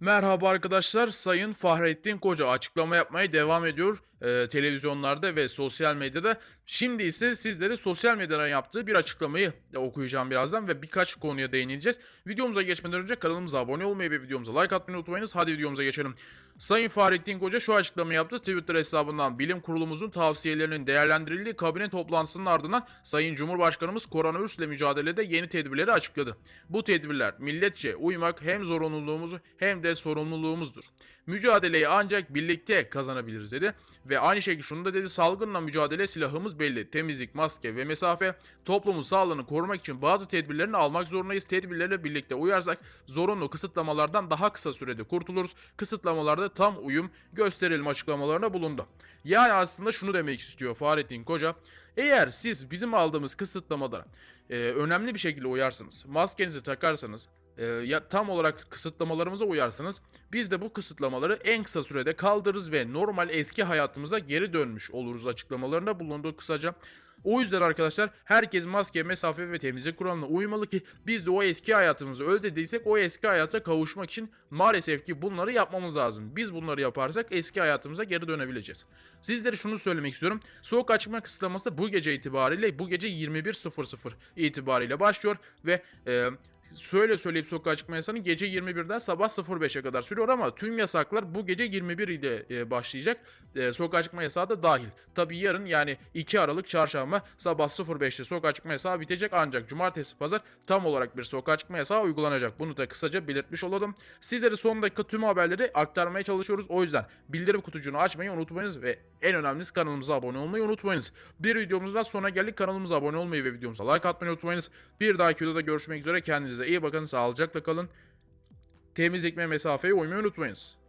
Merhaba arkadaşlar. Sayın Fahrettin Koca açıklama yapmaya devam ediyor e, televizyonlarda ve sosyal medyada. Şimdi ise sizlere sosyal medyadan yaptığı bir açıklamayı okuyacağım birazdan ve birkaç konuya değineceğiz. Videomuza geçmeden önce kanalımıza abone olmayı ve videomuza like atmayı unutmayınız. Hadi videomuza geçelim. Sayın Fahrettin Koca şu açıklamayı yaptı. Twitter hesabından bilim kurulumuzun tavsiyelerinin değerlendirildiği kabine toplantısının ardından Sayın Cumhurbaşkanımız koronavirüsle mücadelede yeni tedbirleri açıkladı. Bu tedbirler milletçe uymak hem zorunluluğumuz hem de sorumluluğumuzdur. Mücadeleyi ancak birlikte kazanabiliriz dedi. Ve aynı şekilde şunu da dedi salgınla mücadele silahımız belli. Temizlik, maske ve mesafe toplumun sağlığını korumak için bazı tedbirlerini almak zorundayız. Tedbirlerle birlikte uyarsak zorunlu kısıtlamalardan daha kısa sürede kurtuluruz. Kısıtlamalarda tam uyum gösterelim açıklamalarına bulundu. Yani aslında şunu demek istiyor Fahrettin Koca. Eğer siz bizim aldığımız kısıtlamalara e, önemli bir şekilde uyarsınız, maskenizi takarsanız, e, ya tam olarak kısıtlamalarımıza uyarsanız biz de bu kısıtlamaları en kısa sürede kaldırırız ve normal eski hayatımıza geri dönmüş oluruz açıklamalarında bulundu kısaca. O yüzden arkadaşlar herkes maske, mesafe ve temizlik kuralına uymalı ki biz de o eski hayatımızı özlediysek o eski hayata kavuşmak için maalesef ki bunları yapmamız lazım. Biz bunları yaparsak eski hayatımıza geri dönebileceğiz. Sizlere şunu söylemek istiyorum. Soğuk açma kısıtlaması bu gece itibariyle bu gece 21.00 itibariyle başlıyor ve e, Söyle söyleyip sokağa çıkma yasağını gece 21'den sabah 05'e kadar sürüyor ama tüm yasaklar bu gece 21 ile e, başlayacak. E, sokağa çıkma yasağı da dahil. Tabi yarın yani 2 Aralık çarşamba sabah 05'te sokağa çıkma yasağı bitecek ancak cumartesi pazar tam olarak bir sokağa çıkma yasağı uygulanacak. Bunu da kısaca belirtmiş olalım. Sizlere son dakika tüm haberleri aktarmaya çalışıyoruz. O yüzden bildirim kutucuğunu açmayı unutmayınız ve en önemlisi kanalımıza abone olmayı unutmayınız. Bir videomuzdan sonra geldik kanalımıza abone olmayı ve videomuza like atmayı unutmayınız. Bir dahaki videoda görüşmek üzere kendinize iyi bakın sağlıcakla kalın. Temizlik ve mesafeye uymayı unutmayınız.